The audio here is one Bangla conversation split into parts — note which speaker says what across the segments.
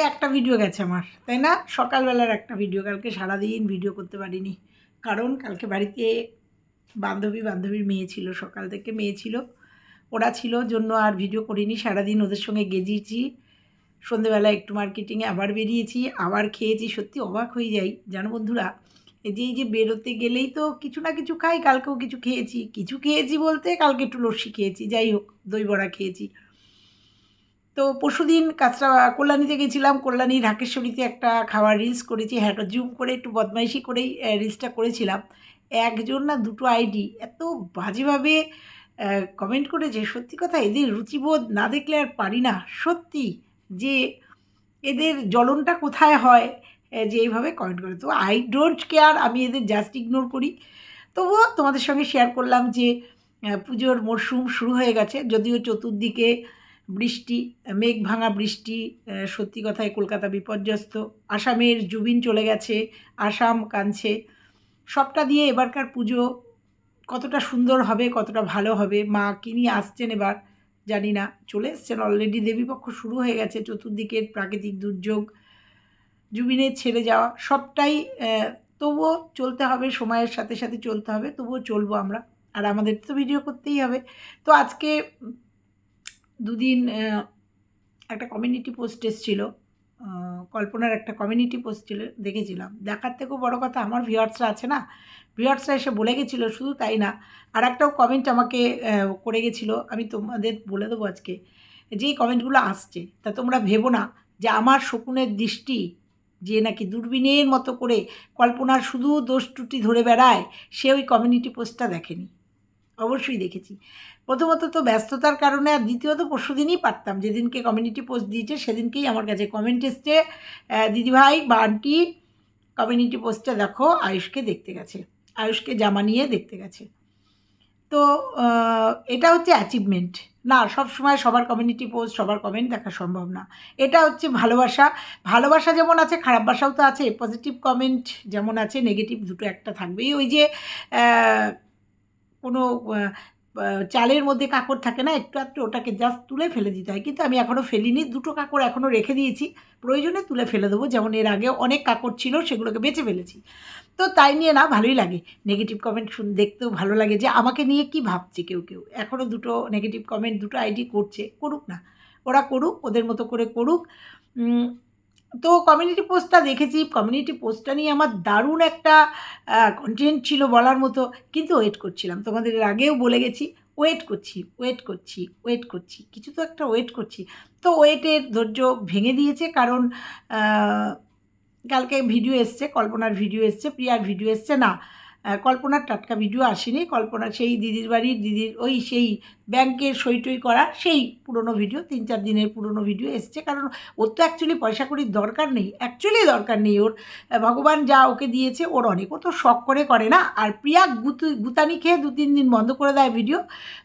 Speaker 1: একটা ভিডিও গেছে আমার, তাই না? সকালবেলার একটা ভিডিও কালকে সারাদিন ভিডিও করতে পারিনি। কারণ কালকে বাড়িতে বান্ধবী, বান্ধবীর মেয়ে ছিল, সকাল থেকে মেয়ে ছিল। ওরা ছিল জন্য আর ভিডিও করিনি, সারাদিন ওদের সঙ্গে গেজিয়েছি সন্ধেবেলা একটু মার্কেটিংয়ে আবার বেরিয়েছি, আবার খেয়েছি, সত্যি অবাক হয়ে যাই। জানো বন্ধুরা, এই যে এই যে বেরোতে গেলেই তো কিছু না কিছু খাই, কালকেও কিছু খেয়েছি। কিছু খেয়েছি বলতে কালকে একটু লস্যি খেয়েছি, যাই হোক, দই বড়া খেয়েছি। তো পরশুদিন কাঁচরা কল্যাণীতে গেছিলাম, কল্যাণী ঢাকেশ্বরীতে একটা খাওয়ার রিলস করেছি হ্যাঁ জুম করে একটু বদমাইশি করেই রিলসটা করেছিলাম। একজন না দুটো আইডি এত বাজেভাবে কমেন্ট করেছে, সত্যি কথা এদের রুচিবোধ না দেখলে আর পারি না, সত্যি, যে এদের জ্বলনটা কোথায় হয় যে এইভাবে কমেন্ট করে। তো আই ডোন্ট কেয়ার আমি এদের জাস্ট ইগনোর করি। তবুও তোমাদের সঙ্গে শেয়ার করলাম যে পুজোর মরশুম শুরু হয়ে গেছে, যদিও চতুর্দিকে বৃষ্টি, মেঘ ভাঙা বৃষ্টি সত্যি কথায় কলকাতা বিপর্যস্ত, আসামের জুবিন চলে গেছে, আসাম কাঁদছে। সবটা দিয়ে এবারকার পুজো কতটা সুন্দর হবে, কতটা ভালো হবে, মা কি নিয়ে আসছেন এবার জানি না। চলে এসছেন অলরেডি দেবীপক্ষ শুরু হয়ে গেছে, চতুর্দিকের প্রাকৃতিক দুর্যোগ, জুবিনের ছেড়ে যাওয়া, সবটাই তবুও চলতে হবে, সময়ের সাথে সাথে চলতে হবে, তবুও চলবো আমরা। আর আমাদের তো ভিডিও করতেই হবে। তো আজকে দুদিন একটা কমিউনিটি পোস্ট এসেছিল কল্পনার একটা কমিউনিটি পোস্ট ছিল, দেখেছিলাম। দেখার থেকেও বড় কথা, আমার ভিউয়ার্সরা আছে না? ভিউয়ার্সরা এসে বলে গেছিল, শুধু তাই না আর একটাও কমেন্ট আমাকে করে গেছিল, আমি তোমাদের বলে দেবো আজকে যেই কমেন্টগুলো আসছে, তা তোমরা ভেবো না যে আমার শকুনের দৃষ্টি, যে নাকি দূরবীনের মতো করে কল্পনার শুধু দোষ ত্রুটি ধরে বেড়ায়, সে ওই কমিউনিটি পোস্টটা দেখেনি। অবশ্যই দেখেছি। প্রথমত তো ব্যস্ততার কারণে আর দ্বিতীয়ত পরশু দিনই পারতাম। যেদিনকে কমিউনিটি পোস্ট দিয়েছে, সেদিনকেই আমার কাছে কমেন্ট এসছে। দিদিভাই বা আন্টি কমিউনিটি পোস্টটা দেখো, আয়ুষকে দেখতে গেছে। আয়ুষকে জামা নিয়ে দেখতে গেছে। তো এটা হচ্ছে অ্যাচিভমেন্ট না, সব সময় সবার কমিউনিটি পোস্ট সবার কমেন্ট দেখা সম্ভব না। এটা হচ্ছে ভালোবাসা। ভালোবাসা যেমন আছে, খারাপ বাসাও তো আছে। পজিটিভ কমেন্ট যেমন আছে নেগেটিভ দুটো একটা থাকবেই। ওই যে কোনো চালের মধ্যে কাকড় থাকে না, একটু একটু ওটাকে জাস্ট তুলে ফেলে দিতে হয়। কিন্তু আমি এখনও ফেলিনি, দুটো কাকড় এখনও রেখে দিয়েছি। প্রয়োজনে তুলে ফেলে দেবো, যেমন এর আগে অনেক কাকড় ছিল, সেগুলোকে বেছে ফেলেছি। তো তাই নিয়ে না, ভালোই লাগে। নেগেটিভ কমেন্ট শুন, দেখতেও ভালো লাগে যে আমাকে নিয়ে কি ভাবছে কেউ কেউ। এখনও দুটো নেগেটিভ কমেন্ট দুটো আইডি করছে, করুক না। ওরা করুক, ওদের মতো করে করুক। তো কমিউনিটি পোস্টটা দেখেছি। কমিউনিটি পোস্টটা নিয়ে আমার দারুণ একটা কন্টেন্ট ছিল বলার মতো। কিন্তু ওয়েট করছিলাম। তোমাদের আগেও বলে গেছি ওয়েট করছি ওয়েট করছি ওয়েট করছি। কিছু তো একটা ওয়েট করছি। তো ওয়েটের ধৈর্য ভেঙে দিয়েছে কারণ কালকে ভিডিও এসছে, কল্পনার ভিডিও এসছে, প্রিয়ার ভিডিও এসছে, না। কল্পনার টাটকা ভিডিও আসেনি। কল্পনা সেই দিদির বাড়ির দিদির ওই সেই ব্যাংকের সই টই করা, সেই পুরনো ভিডিও তিন চার দিনের পুরনো ভিডিও এসছে। কারণ ওর তো অ্যাকচুয়ালি পয়সা করির দরকার নেই অ্যাকচুয়ালি দরকার নেই ওর। ভগবান যা ওকে দিয়েছে ওর অনেক। ও তো শখ করে করে না। আর প্রিয়া গুতু, গুতানি খেয়ে দু তিন দিন বন্ধ করে দেয় ভিডিও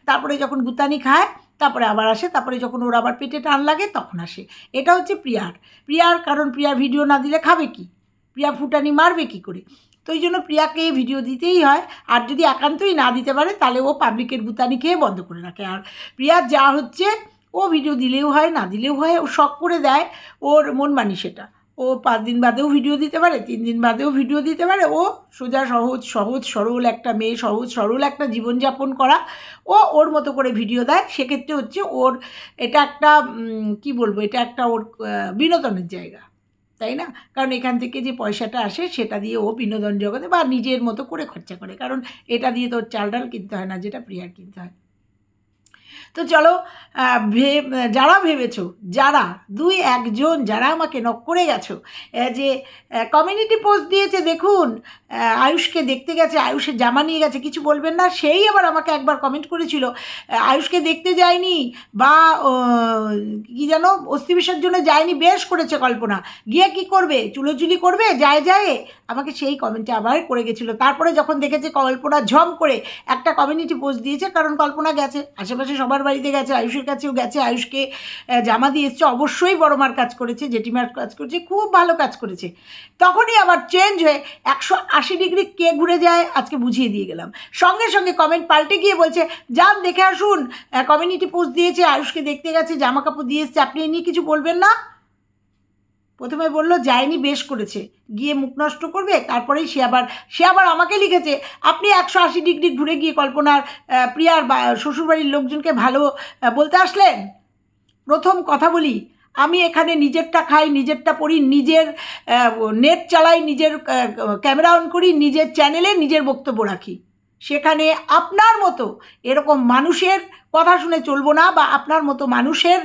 Speaker 1: তারপরে যখন গুতানি খায়, তারপরে আবার আসে। তারপরে যখন ওর আবার পেটে টান লাগে, তখন আসে। এটা হচ্ছে প্রিয়ার। প্রিয়ার কারণ প্রিয়ার ভিডিও না দিলে খাবে কি? প্রিয়া ফুটানি মারবে কি করে? তো এই জন্য প্রিয়াকে ভিডিও দিতেই হয়। আর যদি একান্তই না দিতে পারে, তাহলে ও পাবলিকের গুতানি খেয়ে বন্ধ করে রাখে। আর প্রিয়ার যা হচ্ছে, ও ভিডিও দিলেও হয়, না দিলেও হয়, ও শখ করে দেয় ওর মন মানি সেটা। ও পাঁচ দিন বাদেও ভিডিও দিতে পারে, তিন দিন বাদেও ভিডিও দিতে পারে, ও সোজা, সহজ সহজ, সরল একটা মেয়ে, সহজ, সরল একটা জীবনযাপন করা, ও ওর মতো করে ভিডিও দেয়। সেক্ষেত্রে হচ্ছে ওর এটা একটা কি বলব, এটা একটা ওর বিনোদনের জায়গা। তাই না? কারণ এখান থেকে যে পয়সাটা আসে, সেটা দিয়ে ও বিনোদন জগতে বা নিজের মতো করে খরচা করে। কারণ এটা দিয়ে তোর চাল ডাল কিনতে হয় না, যেটা প্রিয়ার কিনতে হয়। তো চলো যারা ভেবেছো, যারা, দুই একজন যারা আমাকে নক করে গেছো যে কমিউনিটি পোস্ট দিয়েছে, দেখুন আয়ুষকে দেখতে গেছে, আয়ুষের জামা নিয়ে গেছে, কিছু বলবেন না, সেই আবার আমাকে একবার কমেন্ট করেছিল আয়ুষকে দেখতে যায়নি, বা কি যেন অস্থি বিসর্জনে যায়নি, বেশ করেছে কল্পনা, গিয়ে কি করবে চুলোচুলি করবে, যায় যায়, আমাকে সেই কমেন্টে আবার করে গেছিল, তারপরে যখন দেখেছে কল্পনা ঝম করে একটা কমিউনিটি পোস্ট দিয়েছে, কারণ কল্পনা গেছে, আশেপাশে সবার বাড়িতে গেছে, আয়ুষের কাছেও গেছে, আয়ুষকে জামা দিয়ে এসছে, অবশ্যই বড় মার কাজ করেছে, জেঠিমার কাজ করেছে, খুব ভালো কাজ করেছে। তখনই আবার চেঞ্জ হয়ে একশো আশি ডিগ্রি কে ঘুরে যায়, আজকে বুঝিয়ে দিয়ে গেলাম। সঙ্গে সঙ্গে কমেন্ট পাল্টে গিয়ে বলছে, যান, দেখে আসুন। কমিউনিটি পোস্ট দিয়েছে, আয়ুষকে দেখতে গেছে, জামা কাপড় দিয়ে এসছে, আপনি এ নিয়ে কিছু বলবেন না? প্রথমে বলল, যায়নি, বেশ করেছে। গিয়ে মুখ নষ্ট করবে, তারপরেই সে আবার সে আবার আমাকে লিখেছে, আপনি একশো আশি ডিগ্রি ঘুরে গিয়ে কল্পনার প্রিয়ার বা, শ্বশুরবাড়ির লোকজনকে ভালো বলতে আসলেন? প্রথম কথা বলি, আমি এখানে নিজেরটা খাই, নিজেরটা পড়ি, নিজের নেট চালাই, নিজের ক্যামেরা অন করি, নিজের চ্যানেলে নিজের বক্তব্য রাখি। সেখানে আপনার মতো এরকম মানুষের কথা শুনে চলবো না বা আপনার মতো মানুষের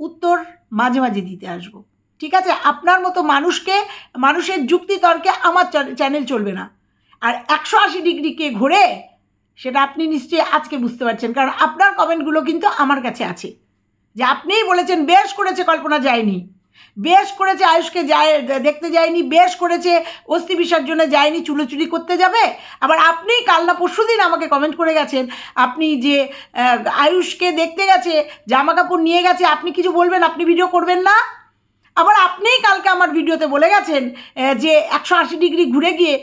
Speaker 1: উত্তর মাঝে মাঝে দিতে আসব। ঠিক আছে? আপনার মতো মানুষকে, মানুষের যুক্তিতর্কে আমার চ্যান- চ্যানেল চলবে না। আর একশো আশি ডিগ্রিকে ঘুরে, সেটা আপনি নিশ্চয়ই আজকে বুঝতে পারছেন। কারণ আপনার কমেন্টগুলো কিন্তু আমার কাছে আছে। যে আপনিই বলেছেন, বেশ করেছে কল্পনা যায়নি। বেশ করেছে আয়ুষকে যায়, দেখতে যায়নি, বেশ করেছে অস্থি বিসর্জনে যায়নি চুলোচুলি করতে যাবে। আবার আপনি কাল না পরশু দিন আমাকে কমেন্ট করে গেছেন, আপনি যে আয়ুষকে দেখতে গেছে, জামা কাপড় নিয়ে গেছে, আপনি কিছু বলবেন, আপনি ভিডিও করবেন না? আবার আপনিই কালকে আমার ভিডিওতে বলে গেছেন যে একশো আশি ডিগ্রি ঘুরে গিয়ে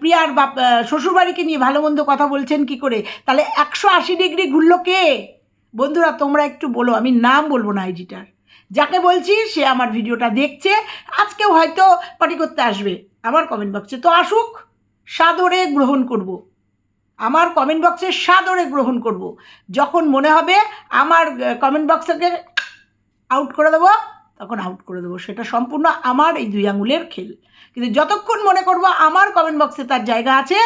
Speaker 1: প্রিয়ার বাপ শ্বশুরবাড়িকে নিয়ে ভালো মন্দ কথা বলছেন কি করে? তাহলে একশো আশি ডিগ্রি ঘুরলো কে? বন্ধুরা, তোমরা একটু বলো, আমি নাম বলব না আইডিটার। যাকে বলছি, সে আমার ভিডিওটা দেখছে, আজকেও হয়তো পার্টি করতে আসবে আমার কমেন্ট বক্সে তো আসুক, সাদরে গ্রহণ করব। আমার কমেন্ট বক্সে সাদরে গ্রহণ করব। যখন মনে হবে, আমার কমেন্ট বক্সকে আউট করে দেবো। তখন আউট করে দেবো। সেটা সম্পূর্ণ আমার এই দুই আঙুলের খেল। কিন্তু যতক্ষণ মনে করব আমার কমেন্ট বক্সে তার জায়গা আছে,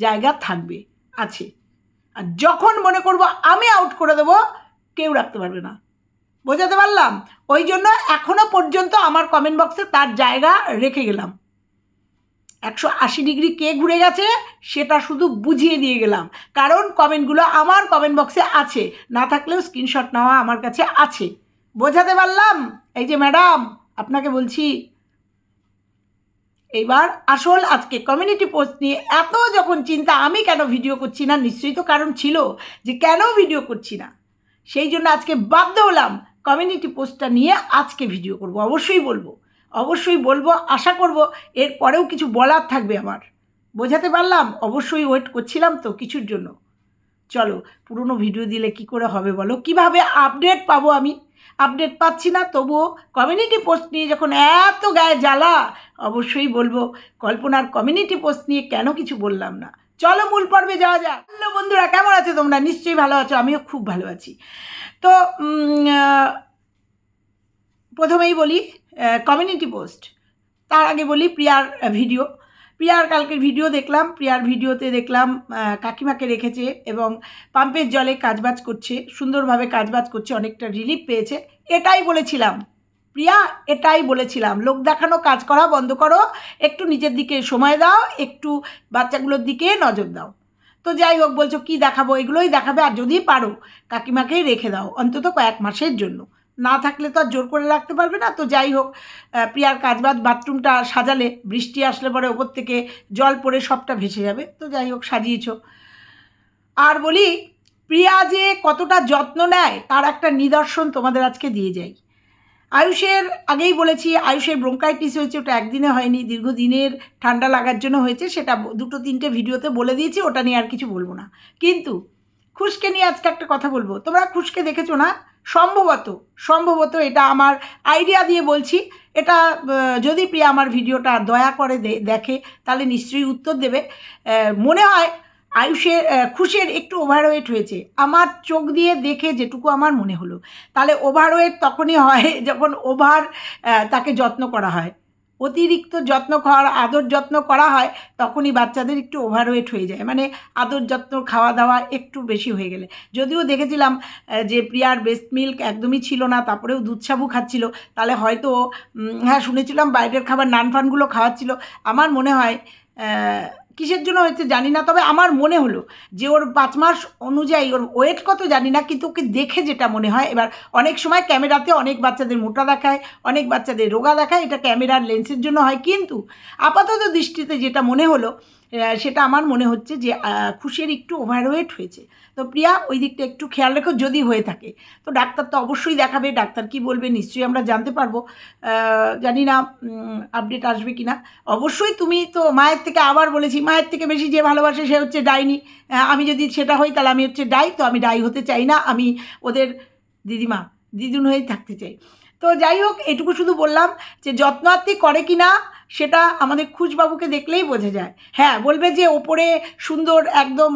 Speaker 1: জায়গা থাকবে, আছে। আর যখন মনে করব আমি আউট করে দেবো, কেউ রাখতে পারবে না। বোঝাতে পারলাম? ওই জন্য এখনও পর্যন্ত আমার কমেন্ট বক্সে তার জায়গা রেখে গেলাম। একশো আশি ডিগ্রি কে ঘুরে গেছে, সেটা শুধু বুঝিয়ে দিয়ে গেলাম। কারণ কমেন্টগুলো আমার কমেন্ট বক্সে আছে। না থাকলেও স্ক্রিনশট নেওয়া আমার কাছে আছে। বোঝাতে পারলাম? এই যে ম্যাডাম, আপনাকে বলছি। এইবার আসল আজকে কমিউনিটি পোস্ট নিয়ে এত যখন চিন্তা, আমি কেন ভিডিও করছি না? নিশ্চয়ই তো কারণ ছিল যে কেন ভিডিও করছি না? সেই জন্য আজকে বাধ্য হলাম কমিউনিটি পোস্টটা নিয়ে আজকে ভিডিও করব। অবশ্যই বলব। অবশ্যই বলব, আশা করব এর পরেও কিছু বলার থাকবে আমার। বোঝাতে পারলাম? অবশ্যই ওয়েট করছিলাম তো কিছুর জন্য। চলো, পুরনো ভিডিও দিলে কি করে হবে বলো? কীভাবে আপডেট পাবো আমি আপডেট পাচ্ছি না, তবুও কমিউনিটি পোস্ট নিয়ে যখন এত গায়ে জ্বালা, অবশ্যই বলব কল্পনার কমিউনিটি পোস্ট নিয়ে কেন কিছু বললাম না। চলো মূল পর্বে যাওয়া যাক। হ্যালো বন্ধুরা, কেমন আছো তোমরা? নিশ্চয়ই ভালো আছো, আমিও খুব ভালো আছি। তো প্রথমেই বলি কমিউনিটি পোস্ট তার আগে বলি প্রিয়ার ভিডিও প্রিয়ার কালকের ভিডিও দেখলাম, প্রিয়ার ভিডিওতে দেখলাম কাকিমাকে রেখেছে এবং পাম্পের জলে কাজবাজ করছে, সুন্দরভাবে কাজবাজ করছে, অনেকটা রিলিফ পেয়েছে। এটাই বলেছিলাম। প্রিয়া, এটাই বলেছিলাম। লোক দেখানো, কাজ করা বন্ধ করো, একটু নিজের দিকে সময় দাও, একটু বাচ্চাগুলোর দিকে নজর দাও। তো যাই হোক, বলছো কি দেখাবো? এগুলোই দেখাবে, আর যদি পারো, কাকিমাকেই রেখে দাও, অন্তত কয়েক মাসের জন্য। না থাকলে তো আর জোর করে রাখতে পারবে না। তো যাই হোক প্রিয়ার কাজবাজ বাথরুমটা সাজালে বৃষ্টি আসলে পরে ওপর থেকে জল পড়ে সবটা ভেসে যাবে। তো যাই হোক, সাজিয়েছ। আর বলি, প্রিয়া যে কতটা যত্ন নেয় তার একটা নিদর্শন তোমাদের আজকে দিয়ে যাই। আয়ুষের, আগেই বলেছি, আয়ুষের ব্রঙ্কাইটিস হয়েছে, ওটা একদিনে হয়নি, দীর্ঘদিনের ঠান্ডা লাগার জন্য হয়েছে, সেটা দুটো তিনটে ভিডিওতে বলে দিয়েছি, ওটা নিয়ে আর কিছু বলব না। কিন্তু খুশকে নিয়ে আজকে একটা কথা বলব। তোমরা খুশকে দেখেছ না? সম্ভবত সম্ভবত এটা আমার আইডিয়া দিয়ে বলছি। এটা যদি প্রিয়া আমার ভিডিওটা দয়া করে দেখে, তাহলে নিশ্চয়ই উত্তর দেবে। মনে হয় আয়ুষের খুশের একটু ওভারওয়েট হয়েছে। আমার চোখ দিয়ে দেখে যেটুকু আমার মনে হলো। তাহলে ওভারওয়েট তখনই হয় যখন ওভার তাকে যত্ন করা হয়। অতিরিক্ত যত্ন খাওয়ার, আদর যত্ন করা হয়, তখনই বাচ্চাদের একটু ওভারওয়েট হয়ে যায়। মানে আদর যত্ন খাওয়া দাওয়া একটু বেশি হয়ে গেলে। যদিও দেখেছিলাম যে প্রিয়ার বেস্ট মিল্ক একদমই ছিল না, তারপরেও দুধ সাবু খাচ্ছিল, তাহলে হয়তো হ্যাঁ শুনেছিলাম বাইরের খাবার নানফানগুলো খাওয়াচ্ছিল। আমার মনে হয় কিসের জন্য হয়েছে জানি না, তবে আমার মনে হলো যে ওর পাঁচ মাস অনুযায়ী, ওর ওয়েট কত জানি না, কিন্তু ওকে দেখে যেটা মনে হয়, এবার অনেক সময় ক্যামেরাতে অনেক বাচ্চাদের মোটা দেখায়, অনেক বাচ্চাদের রোগা দেখায়, এটা ক্যামেরার লেন্সের জন্য হয়, কিন্তু আপাতত দৃষ্টিতে যেটা মনে হলো সেটা আমার মনে হচ্ছে যে খুশির একটু ওভারওয়েট হয়েছে। তো প্রিয়া, ওই দিকটা একটু খেয়াল রেখো যদি হয়ে থাকে। তো ডাক্তার তো অবশ্যই দেখাবে, ডাক্তার কি বলবে নিশ্চয়ই আমরা জানতে পারব। জানি না আপডেট আসবে কি না অবশ্যই তুমি তো মায়ের থেকে আবার বলেছি, মায়ের থেকে বেশি যে ভালোবাসে সে হচ্ছে ডাইনি। আমি যদি সেটা হই তাহলে আমি হচ্ছে ডাই, তো আমি ডাই হতে চাই না। আমি ওদের, দিদিমা দিদুন হয়েই থাকতে চাই। তো যাই হোক, এটুকু শুধু বললাম যে যত্নার্থী করে কি না, সেটা আমাদের খুচবাবুকে দেখলেই বোঝা যায়। হ্যাঁ বলবে যে ওপরে সুন্দর একদম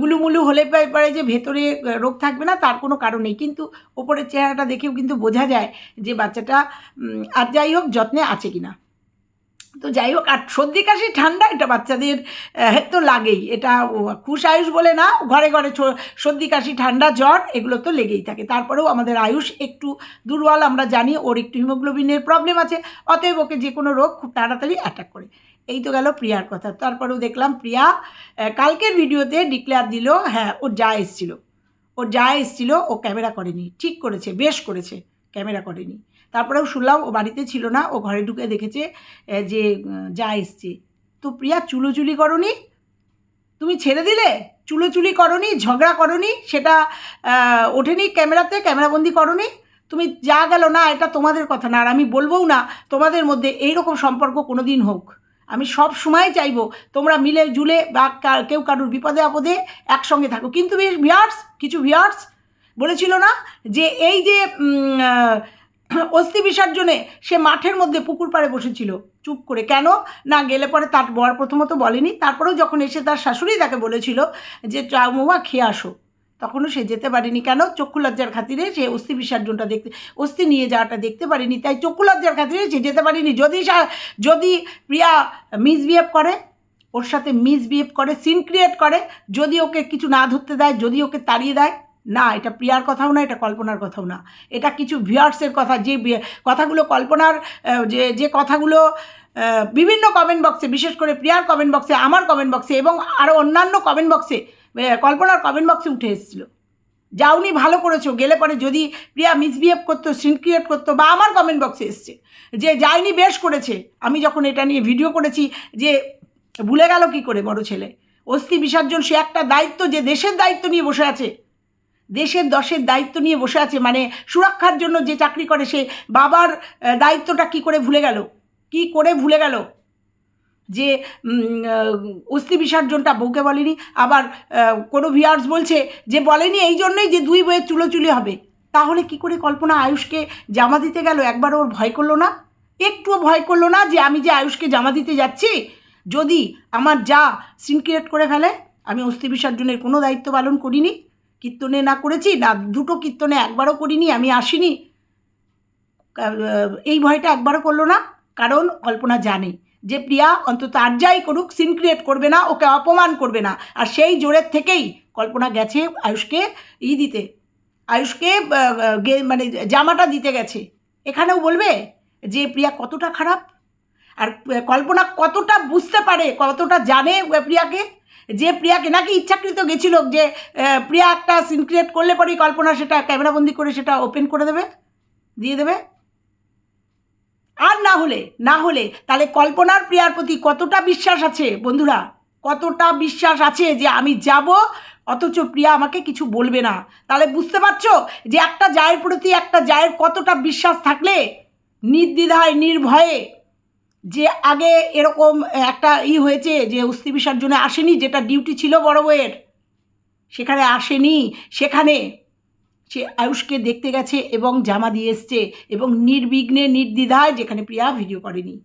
Speaker 1: গুলুমুলু হলে পারে যে ভেতরে রোগ থাকবে না, তার কোনো কারণ নেই। কিন্তু ওপরের চেহারাটা দেখেও কিন্তু বোঝা যায় যে বাচ্চাটা আর যাই হোক, যত্নে আছে কি না। তো যাই হোক, আর সর্দি কাশি ঠান্ডা এটা বাচ্চাদের তো লাগেই। এটা খুশ আয়ুষ বলে না ঘরে ঘরে সর্দি কাশি, ঠান্ডা, জ্বর, এগুলো তো লেগেই থাকে। তারপরেও আমাদের আয়ুষ একটু দুর্বল, আমরা জানি ওর একটু হিমোগ্লোবিনের প্রবলেম আছে, অতএব ওকে যে কোনো রোগ খুব তাড়াতাড়ি অ্যাটাক করে। এই তো গেল প্রিয়ার কথা। তারপরেও দেখলাম প্রিয়া কালকের ভিডিওতে ডিক্লেয়ার দিল হ্যাঁ ওর যা এসছিল। ওর যা এসছিল, ও ক্যামেরা করেনি। ঠিক করেছে, বেশ করেছে। ক্যামেরা করেনি। তারপরেও শুনলাম ও বাড়িতে ছিল না, ও ঘরে ঢুকে দেখেছে যে যা এসছে। তো প্রিয়া চুলোচুলি করনি? তুমি ছেড়ে দিলে? চুলোচুলি করনি, ঝগড়া করনি? সেটা ওঠেনি ক্যামেরাতে, ক্যামেরাবন্দি করনি? তুমি যা গেল না, এটা তোমাদের কথা না, আর আমি বলবোও না, তোমাদের মধ্যে এই রকম সম্পর্ক কোনো দিন হোক। আমি সব সময় চাইব তোমরা মিলে জুলে বা কেউ কারুর বিপদে আপদে একসঙ্গে থাকো। কিন্তু ভিয়ার্স কিছু ভিয়ার্স বলেছিল না যে এই যে অস্থি বিসর্জনে সে মাঠের মধ্যে পুকুর পাড়ে বসেছিল। চুপ করে। কেন? না, গেলে পরে তার বর প্রথমত বলেনি, তারপরেও যখন এসে তার শাশুড়ি তাকে বলেছিল যে চাউমুয়া খেয়ে আসো। তখনও সে যেতে পারেনি। কেন? চক্ষু লজ্জার খাতিরে সে অস্থি বিসর্জনটা দেখতে, অস্থি নিয়ে যাওয়াটা দেখতে পারেনি। তাই চক্ষু লজ্জার খাতিরে সে যেতে পারেনি। যদি যদি প্রিয়া মিসবিহেভ করে, ওর সাথে মিসবিহেভ করে, সিন ক্রিয়েট করে, যদি ওকে কিছু না ধরতে দেয়, যদি ওকে তাড়িয়ে দেয় না, এটা প্রিয়ার কথাও না, এটা কল্পনার কথাও না। এটা কিছু ভিউয়ার্সের কথা, যে কথাগুলো কল্পনার যে যে কথাগুলো বিভিন্ন কমেন্ট বক্সে বিশেষ করে প্রিয়ার কমেন্ট বক্সে আমার কমেন্ট বক্সে এবং আরও অন্যান্য কমেন্ট বক্সে কল্পনার কমেন্ট বক্সে উঠে এসেছিল। যাওনি ভালো করেছ, গেলে পরে যদি প্রিয়া মিসবিহেভ করতো সিন ক্রিয়েট করতো বা আমার কমেন্ট বক্সে এসছে, যে যায়নি বেশ করেছে। আমি যখন এটা নিয়ে ভিডিও করেছি, যে ভুলে গেল কি করে বড় ছেলে? অস্থি বিসর্জন সে একটা দায়িত্ব, যে দেশের দায়িত্ব নিয়ে বসে আছে। দেশের দশের দায়িত্ব নিয়ে বসে আছে মানে সুরক্ষার জন্য যে চাকরি করে সে বাবার দায়িত্বটা কি করে ভুলে গেল? কি করে ভুলে গেল? যে অস্থি বিসর্জনটা বউকে বলেনি, আবার কোনো ভিয়ার্স বলছে যে বলেনি এই জন্যই যে দুই বইয়ের চুলোচুলি হবে। তাহলে কি করে কল্পনা আয়ুষকে জামা দিতে গেল? একবার ওর ভয় করল না? একটুও ভয় করল না যে আমি যে আয়ুষকে জামা দিতে যাচ্ছি? যদি আমার যা সিন ক্রিয়েট করে ফেলে, আমি অস্থি বিসর্জনের কোনো দায়িত্ব পালন করিনি কীর্তনে না করেছি, না, দুটো কীর্তনে একবারও করিনি, আমি আসিনি। এই ভয়টা একবারও করল না, কারণ কল্পনা জানে যে প্রিয়া অন্তত আর যাই করুক সিন ক্রিয়েট করবে না, ওকে অপমান করবে না। আর সেই জোরের থেকেই কল্পনা গেছে আয়ুষকে ই দিতে। আয়ুষকে মানে জামাটা দিতে গেছে। এখানেও বলবে যে, প্রিয়া কতটা খারাপ? আর কল্পনা কতটা বুঝতে পারে, কতটা জানে, প্রিয়াকে? যে প্রিয়াকে নাকি ইচ্ছাকৃত গেছিল যে প্রিয়া একটা সিন ক্রিয়েট করলে পরেই কল্পনা সেটা ক্যামেরাবন্দি করে সেটা ওপেন করে দেবে? দিয়ে দেবে? আর না হলে না হলে তাহলে কল্পনার প্রিয়ার প্রতি কতটা বিশ্বাস আছে, বন্ধুরা? কতটা বিশ্বাস আছে যে আমি যাব, অথচ প্রিয়া আমাকে কিছু বলবে না? তাহলে বুঝতে পারছ যে একটা জায়ের প্রতি একটা জায়ের কতটা বিশ্বাস থাকলে নির্দ্বিধায়, নির্ভয়ে যে আগে এরকম একটা ই হয়েছে যে অস্থি বিসর্জনে আসেনি, যেটা ডিউটি ছিল বড় বইয়ের সেখানে আসেনি, সেখানে সে আয়ুষকে দেখতে গেছে এবং জামা দিয়ে এসছে এবং নির্বিঘ্নে, নির্দ্বিধায় যেখানে প্রিয়া ভিডিও করেনি।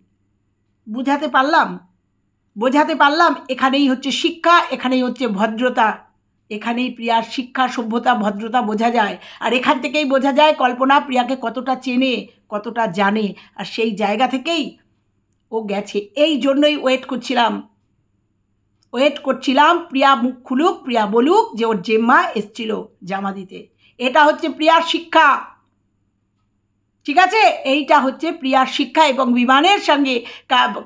Speaker 1: বুঝাতে পারলাম? বোঝাতে পারলাম, এখানেই হচ্ছে শিক্ষা, এখানেই হচ্ছে ভদ্রতা। এখানেই প্রিয়ার শিক্ষা, সভ্যতা, ভদ্রতা বোঝা যায়। আর এখান থেকেই বোঝা যায় কল্পনা প্রিয়াকে কতটা চেনে, কতটা জানে। আর সেই জায়গা থেকেই ও গেছে। এই জন্যই ওয়েট করছিলাম। ওয়েট করছিলাম, প্রিয়া মুখ খুলুক, প্রিয়া বলুক যে ওর জেম্মা এসছিল জামা দিতে। এটা হচ্ছে প্রিয়ার শিক্ষা। ঠিক আছে? এইটা হচ্ছে প্রিয়ার শিক্ষা এবং বিমানের সঙ্গে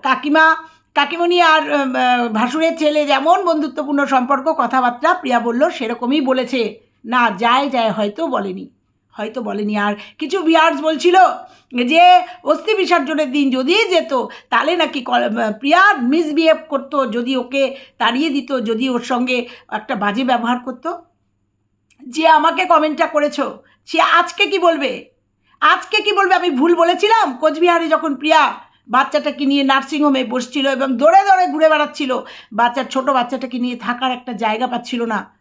Speaker 1: কাকিমা, কাকিমণি আর ভাসুরের ছেলে যেমন বন্ধুত্বপূর্ণ সম্পর্ক, কথাবার্তা প্রিয়া বলল সেরকমই বলেছে। না, যায় যায় হয়তো বলেনি। হয়তো বলেনি। আর কিছু ভিয়ার্স বলছিল যে, অস্থি বিসর্জনের দিন যদি যেত, তাহলে নাকি কল- প্রিয়া মিসবিহেভ করতো, যদি ওকে তাড়িয়ে দিত, যদি ওর সঙ্গে একটা বাজে ব্যবহার করতো। যে আমাকে কমেন্টটা করেছ, সে আজকে কি বলবে? আজকে কি বলবে? আমি ভুল বলেছিলাম? কোচবিহারে যখন প্রিয়া বাচ্চাটাকে নিয়ে নার্সিংহোমে বসছিল এবং দৌড়ে দৌড়ে ঘুরে বেড়াচ্ছিল, বাচ্চার ছোট বাচ্চাটাকে নিয়ে থাকার একটা জায়গা পাচ্ছিল না।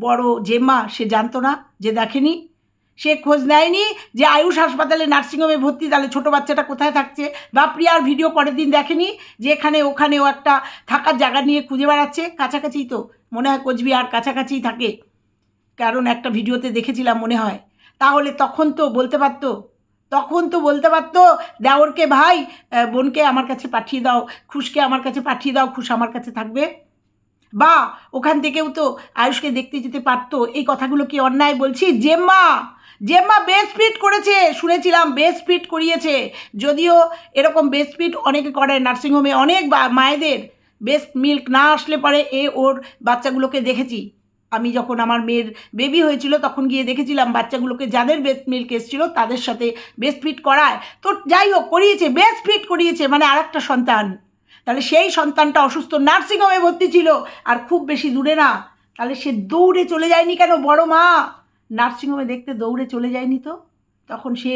Speaker 1: বড় জেম্মা সে জানতো না, যে দেখেনি। সে খোঁজ নেয়নি যে আয়ুষ হাসপাতালে নার্সিংহোমে ভর্তি, তাহলে ছোটো বাচ্চাটা কোথায় থাকছে? বা প্রিয়ার ভিডিও পরের দিন দেখেনি যে এখানে ওখানে ও একটা থাকার জায়গা নিয়ে খুঁজে বেড়াচ্ছে? কাছাকাছি তো, মনে হয় কোচবিহার কাছাকাছিই থাকে। কারণ একটা ভিডিওতে দেখেছিলাম মনে হয়। তাহলে তখন তো বলতে পারতো, তখন তো বলতে পারতো, দেওরকে ভাই বোনকে আমার কাছে পাঠিয়ে দাও, খুশকে আমার কাছে পাঠিয়ে দাও, খুশ আমার কাছে থাকবে। বা ওখান থেকেও তো আয়ুষকে দেখতে যেতে পারতো। এই কথাগুলো কি অন্যায় বলছি? জেম্মা! জেম্মা বেস্ট ফিট করেছে, শুনেছিলাম বেস্ট ফিট করিয়েছে। যদিও এরকম বেস্ট ফিট অনেকে করে নার্সিংহোমে অনেক মায়েদের। বেস্ট মিল্ক না আসলে পরে এ ওর বাচ্চাগুলোকে দেখেছি। আমি যখন আমার মেয়ের বেবি হয়েছিল, তখন গিয়ে দেখেছিলাম বাচ্চাগুলোকে যাদের বেস্ট মিল্ক এসেছিল, তাদের সাথে বেস্ট ফিট করায়। তো যাই হোক, করিয়েছে বেস্ট ফিট করিয়েছে মানে আরেকটা সন্তান। তাহলে সেই সন্তানটা অসুস্থ নার্সিংহোমে ভর্তি ছিল, আর খুব বেশি দূরে না। তাহলে সে দৌড়ে চলে যায়নি কেন, বড় মা? নার্সিংহোমে দেখতে দৌড়ে চলে যায়নি তো? তখন সে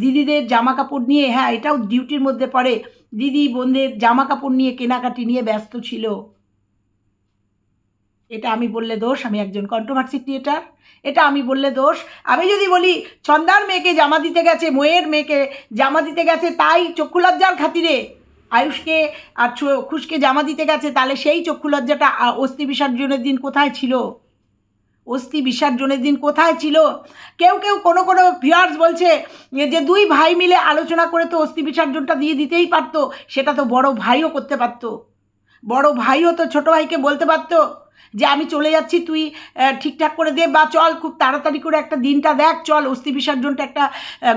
Speaker 1: দিদিদের জামা কাপড় নিয়ে হ্যাঁ এটাও ডিউটির মধ্যে পড়ে, দিদি বোনদের জামা কাপড় নিয়ে কেনাকাটি নিয়ে ব্যস্ত ছিল। এটা আমি বললে দোষ, আমি একজন কন্ট্রোভার্সি ক্রিয়েটার এটা আমি বললে দোষ। আমি যদি বলি ছন্দার মেয়েকে জামা দিতে গেছে ময়ের মেয়েকে জামা দিতে গেছে, তাই চক্ষু লজ্জার খাতিরে আয়ুষকে আর খুশকে জামা দিতে গেছে, তাহলে সেই চক্ষু লজ্জাটা অস্থি বিসর্জনের দিন কোথায় ছিল? অস্থি বিসর্জনের দিন কোথায় ছিল? কেউ কেউ কোনো কোনো ভিউয়ার্স বলছে যে দুই ভাই মিলে আলোচনা করে তো অস্থি বিসর্জনটা দিয়ে দিতেই পারতো, সেটা তো বড় ভাইও করতে পারতো। বড় ভাইও তো ছোট ভাইকে বলতে পারতো যে আমি চলে যাচ্ছি, তুই ঠিকঠাক করে দে বা চল, খুব তাড়াতাড়ি করে একটা দিনটা দেখ, চল, অস্থি বিসর্জনটা একটা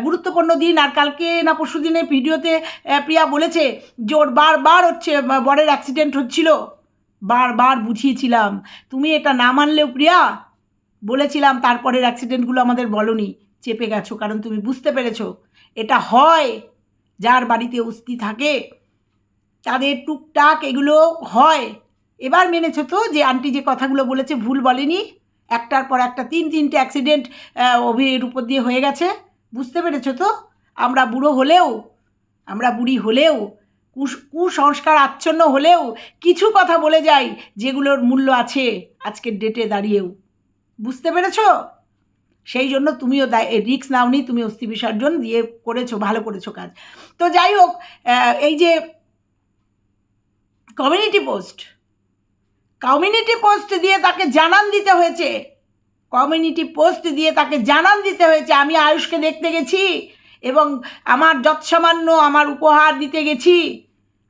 Speaker 1: গুরুত্বপূর্ণ দিন। আর কালকে না পরশু দিনে ভিডিওতে প্রিয়া বলেছে যে ওর বারবার হচ্ছে বরের অ্যাক্সিডেন্ট হচ্ছিল। বারবার বুঝিয়েছিলাম। তুমি এটা না মানলেও প্রিয়া বলেছিলাম তারপরের অ্যাক্সিডেন্টগুলো আমাদের বলনি, চেপে গেছো, কারণ তুমি বুঝতে পেরেছ। এটা হয়, যার বাড়িতে অস্থি থাকে, তাদের টুকটাক এগুলো হয়। এবার মেনেছো তো যে আন্টি যে কথাগুলো বলেছে, ভুল বলেনি, একটার পর একটা, তিন তিনটে অ্যাক্সিডেন্ট অভির উপর দিয়ে হয়ে গেছে। বুঝতে পেরেছ তো? আমরা বুড়ো হলেও, আমরা বুড়ি হলেও, কুস- কুসংস্কার আচ্ছন্ন হলেও, কিছু কথা বলে যাই, যেগুলোর মূল্য আছে আজকের ডেটে দাঁড়িয়েও। বুঝতে পেরেছ? সেই জন্য তুমিও রিক্স নাওনি, তুমি অস্থি বিসর্জন দিয়ে করেছ, ভালো করেছ কাজ। তো যাই হোক এই যে কমিউনিটি পোস্ট কমিউনিটি পোস্ট দিয়ে তাকে জানান দিতে হয়েছে। কমিউনিটি পোস্ট দিয়ে তাকে জানান দিতে হয়েছে। আমি আয়ুষকে দেখতে গেছি এবং আমার যৎসামান্য আমার উপহার দিতে গেছি।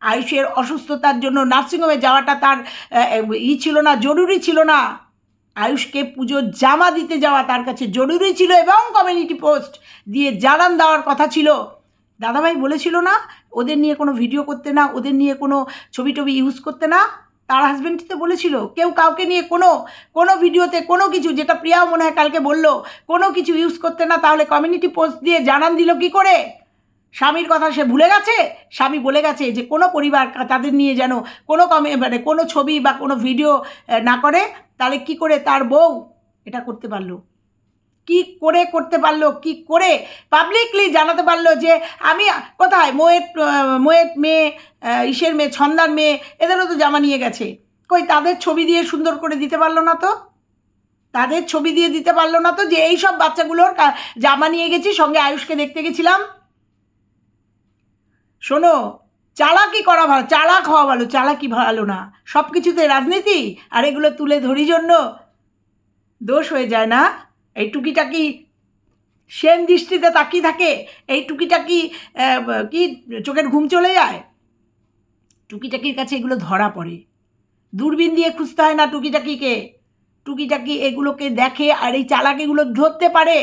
Speaker 1: আয়ুষের অসুস্থতার জন্য নার্সিংহোমে যাওয়াটা তার ই ছিল না, জরুরি ছিল না। আয়ুষকে পুজোর জামা দিতে যাওয়া তার কাছে জরুরি ছিল এবং কমিউনিটি পোস্ট দিয়ে জানান দেওয়ার কথা ছিল। দাদাভাই বলেছিল না, ওদের নিয়ে কোনো ভিডিও করতে না, ওদের নিয়ে কোনো ছবি টবি ইউজ করতে না। তার হাজব্যান্ডই তো বলেছিল, কেউ কাউকে নিয়ে কোনো কোনো ভিডিওতে কোনো কিছু, যেটা প্রিয়াও মনে হয় কালকে বলল, কোনো কিছু ইউজ করতে না, তাহলে কমিউনিটি পোস্ট দিয়ে জানান দিল কি করে? স্বামীর কথা সে ভুলে গেছে? স্বামী বলে গেছে যে কোনো পরিবার তাদের নিয়ে যেন কোনো কমে মানে কোনো ছবি বা কোনো ভিডিও না করে। তাহলে কি করে তার বউ এটা করতে পারল? কি করে করতে পারল? কি করে পাবলিকলি জানাতে পারল যে আমি কোথায়? মোয়ের আহ, মোয়ের মেয়ে ইসের মেয়ে ছন্দার মেয়ে এদেরও তো জামা নিয়ে গেছে। কই তাদের ছবি দিয়ে সুন্দর করে দিতে পারল না তো? তাদের ছবি দিয়ে দিতে পারল না তো যে এই সব বাচ্চাগুলোর জামা নিয়ে গেছি সঙ্গে আয়ুষকে দেখতে গেছিলাম। শোনো চালাকি করা ভালো, চালাক হওয়া ভালো, চালাকি ভালো না। সব কিছুতে রাজনীতি, আর এগুলো তুলে ধরি জন্য দোষ হয়ে যায় না। এই টুকিটাকি সেম দৃষ্টিতে তাকিয়ে থাকে, এই টুকিটাকি কি, চোখের ঘুম চলে যায়? টুকিটাকির কাছে এগুলো ধরা পড়ে। দূরবীন দিয়ে খুঁজতে হয় না টুকিটাকিকে। টুকিটাকি এগুলোকে দেখে আর এই চালাকিগুলো ধরতে পারে।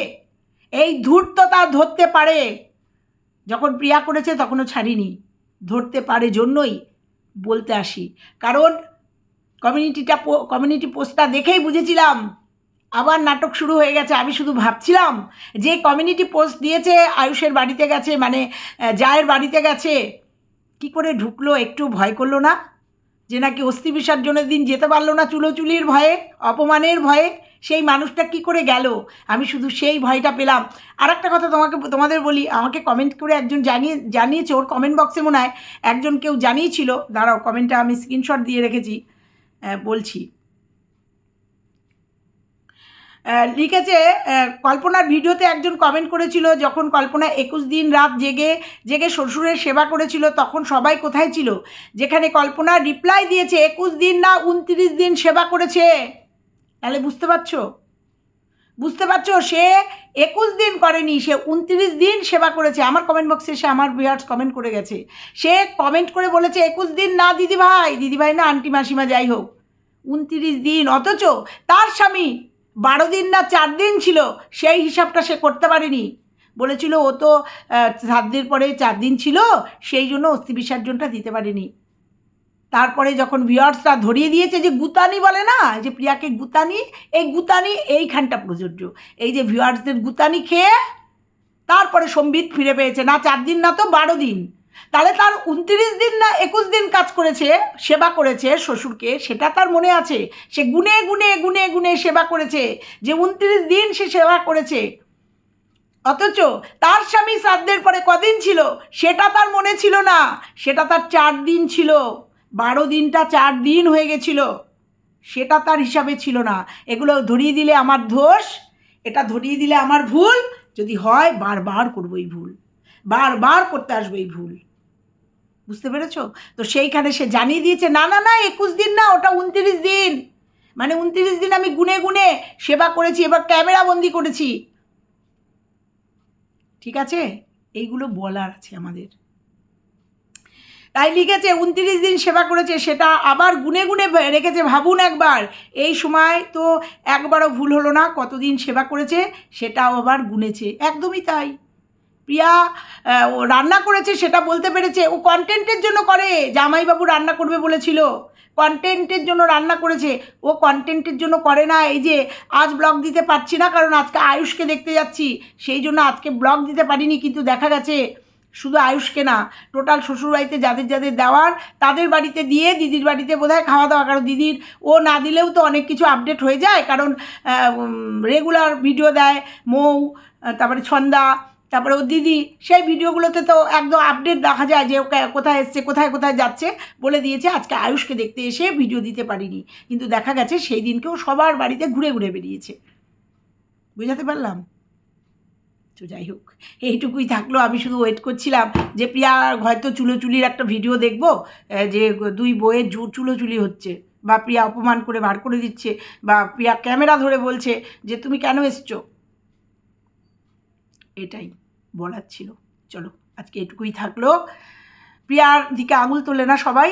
Speaker 1: এই ধূর্ততা ধরতে পারে। যখন প্রিয়া করেছে তখনও ছাড়িনি। ধরতে পারে জন্যই বলতে আসি। কারণ কমিউনিটিটা কমিউনিটি পোস্টটা দেখেই বুঝেছিলাম। আবার নাটক শুরু হয়ে গেছে, আমি শুধু ভাবছিলাম যে কমিউনিটি পোস্ট দিয়েছে, আয়ুষের বাড়িতে গেছে মানে জায়ের বাড়িতে গেছে। কি করে ঢুকলো, একটু ভয় করল না? যে নাকি অস্থি বিসর্জনের দিন যেতে পারল না চুলোচুলির ভয়ে, অপমানের ভয়ে? সেই মানুষটা কি করে গেল? আমি শুধু সেই ভয়টা পেলাম। আর একটা কথা তোমাকে, তোমাদের বলি, আমাকে কমেন্ট করে একজন জানিয়ে, জানিয়েছে, ওর কমেন্ট বক্সে মনে হয় একজন কেউ জানিয়েছিল। দাঁড়াও কমেন্টটা আমি স্ক্রিনশট দিয়ে রেখেছি। বলছি। লিখেছে কল্পনার ভিডিওতে একজন কমেন্ট করেছিল, যখন কল্পনা একুশ দিন রাত জেগে জেগে শ্বশুরের সেবা করেছিল, তখন সবাই কোথায় ছিল? যেখানে কল্পনা রিপ্লাই দিয়েছে, একুশ দিন না, উনত্রিশ দিন সেবা করেছে। তাহলে বুঝতে পারছ? বুঝতে পারছ? সে একুশ দিন করেনি, সে উনত্রিশ দিন সেবা করেছে। আমার কমেন্ট বক্সে সে আমার ভিউয়ার্স কমেন্ট করে গেছে। সে কমেন্ট করে বলেছে, একুশ দিন না দিদি ভাই দিদি ভাই না, আন্টি, মাসিমা, যাই হোক। উনত্রিশ দিন, অথচ তার স্বামী বারো দিন না, চার দিন ছিল, সেই হিসাবটা সে করতে পারেনি। বলেছিল ও তো সাত দিন পরে চার দিন ছিল, সেই জন্য অস্থি বিসর্জনটা দিতে পারেনি। তারপরে যখন ভিউয়ার্সরা ধরিয়ে দিয়েছে যে গুতানি বলে না, যে প্রিয়াকে গুতানি, এই গুতানি এইখানটা প্রযোজ্য। এই যে ভিওয়ার্সদের গুতানি খেয়ে তারপরে সম্বিত ফিরে পেয়েছে। না চার দিন, না তো বারো দিন। তাহলে তার উনত্রিশ দিন, না একুশ দিন কাজ করেছে, সেবা করেছে শ্বশুরকে, সেটা তার মনে আছে। সে গুনে গুনে গুনে গুনে সেবা করেছে। যে উনত্রিশ দিন সে সেবা করেছে। অথচ তার স্বামী শ্রাদ্ধের পরে কদিন ছিল? সেটা তার মনে ছিল না। সেটা তার চার দিন ছিল। বারো দিনটা চার দিন হয়ে গেছিল। সেটা তার হিসাবে ছিল না। এগুলো ধরিয়ে দিলে আমার দোষ, এটা ধরিয়ে দিলে আমার ভুল। যদি হয়, বারবার করব এই ভুল। বারবার করতে আসব এই ভুল। বুঝতে পেরেছ? তো সেইখানে সে জানিয়ে দিয়েছে, না না না, একুশ দিন না, ওটা উনত্রিশ দিন। মানে উনত্রিশ দিন আমি গুনে গুনে সেবা করেছি, এবার ক্যামেরা বন্দি করেছি। ঠিক আছে? এইগুলো বলার আছে আমাদের। তাই লিখেছে, উনত্রিশ দিন সেবা করেছে, সেটা আবার গুনে গুনে রেখেছে, ভাবুন একবার। এই সময় তো একবারও ভুল হলো না, কতদিন সেবা করেছে, সেটাও আবার গুনেছে, একদমই তাই। প্রিয়া রান্না করেছে, সেটা বলতে পেরেছে, ও কন্টেন্টের জন্য করে, জামাইবাবু রান্না করবে বলেছিল। কন্টেন্টের জন্য রান্না করেছে, ও কন্টেন্টের জন্য করে না, এই যে আজ ব্লগ দিতে পারছি না, কারণ আজকে আয়ুষকে দেখতে যাচ্ছি, সেই জন্য আজকে ব্লগ দিতে পারিনি, কিন্তু দেখা গেছে শুধু আয়ুষকে না টোটাল শ্বশুরবাড়িতে যাদের যাদের দেওয়ার, তাদের বাড়িতে দিয়ে দিদির বাড়িতে বোধহয় খাওয়া দাওয়া। কারণ দিদির, ও না দিলেও তো অনেক কিছু আপডেট হয়ে যায়। কারণ রেগুলার ভিডিও দেয়, মৌ তারপরে ছন্দা, তারপরে ও দিদি। সেই ভিডিওগুলোতে তো একদম আপডেট দেখা যায় যে কোথায় এসছে, কোথায় কোথায় যাচ্ছে বলে দিয়েছে। আজকে আয়ুষকে দেখতে এসে ভিডিও দিতে পারিনি। কিন্তু দেখা গেছে সেই দিনকেও সবার বাড়িতে ঘুরে ঘুরে বেরিয়েছে। বুঝাতে পারলাম? তো যাই হোক, এইটুকুই থাকল। আমি শুধু ওয়েট করছিলাম যে প্রিয়া হয়তো চুলোচুলির একটা ভিডিও দেখব যে দুই বইয়ের জু চুলোচুলি হচ্ছে বা প্রিয়া অপমান করে বার করে দিচ্ছে বা প্রিয়া ক্যামেরা ধরে বলছে যে তুমি কেন এসছো? এটাই বলার ছিল। চলো, আজকে এটুকুই থাকল। প্রিয়ার দিকে আঙুল তোলে না সবাই।